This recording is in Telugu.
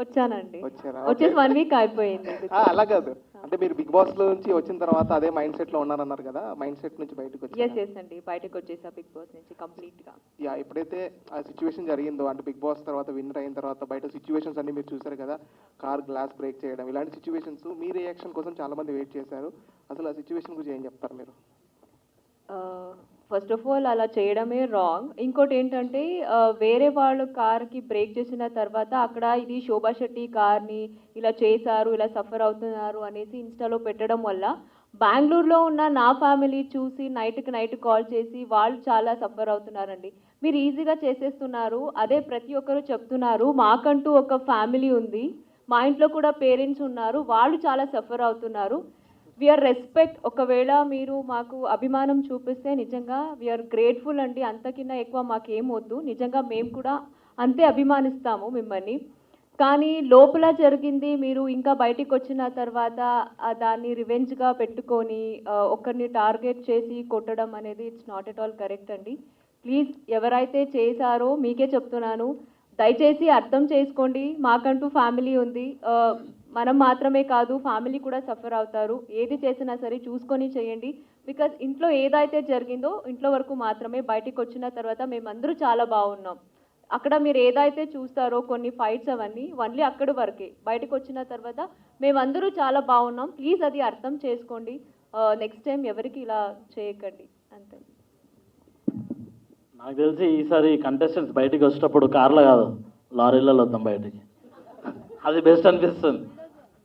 వచ్చానండి. వచ్చేసి వన్ వీక్ అయిపోయింది. ఆ, అలా కాదు. అంటే మీరు బిగ్ బాస్లో నుంచి వచ్చిన తర్వాత అదే మైండ్ సెట్లో ఉన్నారన్నారు కదా మైండ్ సెట్ నుంచి బయటకు ఎస్ వచ్చారు ఎస్ అండి. బయటకు వచ్చేసా బిగ్ బాస్ నుంచి కంప్లీట్గా యా ఎప్పుడైతే ఆ సిచ్యువేషన్ జరిగిందో అంటే బిగ్ బాస్ తర్వాత విన్నర్ అయిన తర్వాత బయట సిచ్యువేషన్స్ అన్ని మీరు చూసారు కదా కార్ గ్లాస్ బ్రేక్ చేయడం ఇలాంటి సిచ్యువేషన్స్ మీ రియాక్షన్ కోసం చాలా మంది వెయిట్ చేశారు. అసలు ఆ సిచ్యువేషన్ గురించి ఏం చెప్తారు మీరు? ఫస్ట్ ఆఫ్ ఆల్ అలా చేయడమే రాంగ్ ఇంకోటి ఏంటంటే వేరే వాళ్ళు కార్కి బ్రేక్ చేసిన తర్వాత అక్కడ ఇది శోభా శెట్టి కార్ని ఇలా చేశారు ఇలా సఫర్ అవుతున్నారు అనేసి ఇన్స్టాలో పెట్టడం వల్ల బెంగళూరులో ఉన్న నా ఫ్యామిలీ చూసి నైట్కి నైట్ కాల్ చేసి వాళ్ళు చాలా సఫర్ అవుతున్నారండి. మీరు ఈజీగా చేసేస్తున్నారు. అదే ప్రతి ఒక్కరు చెప్తున్నారు. మాకంటూ ఒక ఫ్యామిలీ ఉంది. మా ఇంట్లో కూడా పేరెంట్స్ ఉన్నారు. వాళ్ళు చాలా సఫర్ అవుతున్నారు. వీఆర్ రెస్పెక్ట్ ఒకవేళ మీరు మాకు అభిమానం చూపిస్తే నిజంగా వీఆర్ గ్రేట్ఫుల్ అండి. అంతకిన్నా ఎక్కువ మాకేం వద్దు. నిజంగా మేము కూడా అంతే అభిమానిస్తాము మిమ్మల్ని. కానీ లోపల జరిగింది మీరు ఇంకా బయటికి వచ్చిన తర్వాత దాన్ని రివెంజ్గా పెట్టుకొని ఒకరిని టార్గెట్ చేసి కొట్టడం అనేది it's not at all correct అండి. ప్లీజ్ ఎవరైతే చేశారో మీకే చెప్తున్నాను. దయచేసి అర్థం చేసుకోండి. మాకంటూ ఫ్యామిలీ ఉంది. మనం మాత్రమే కాదు ఫ్యామిలీ కూడా సఫర్ అవుతారు. ఏది చేసినా సరే చూసుకొని చేయండి. బికాజ్ ఇంట్లో ఏదైతే జరిగిందో ఇంట్లో వరకు మాత్రమే బయటికి వచ్చిన తర్వాత మేమందరూ చాలా బాగున్నాం. అక్కడ మీరు ఏదైతే చూస్తారో కొన్ని ఫైట్స్ అవన్నీ ఓన్లీ అక్కడి వరకే. బయటకు వచ్చిన తర్వాత మేమందరూ చాలా బాగున్నాం. ప్లీజ్ అది అర్థం చేసుకోండి. Uh, నెక్స్ట్ టైం ఎవరికి ఇలా చేయకండి. అంతే. నాకు తెలిసి ఈసారి కంటెస్టెంట్స్ బయటికి వచ్చేటప్పుడు కార్లో కాదు లారీలలో వద్దాం బయటికి. అది బెస్ట్ అనిపిస్తుంది.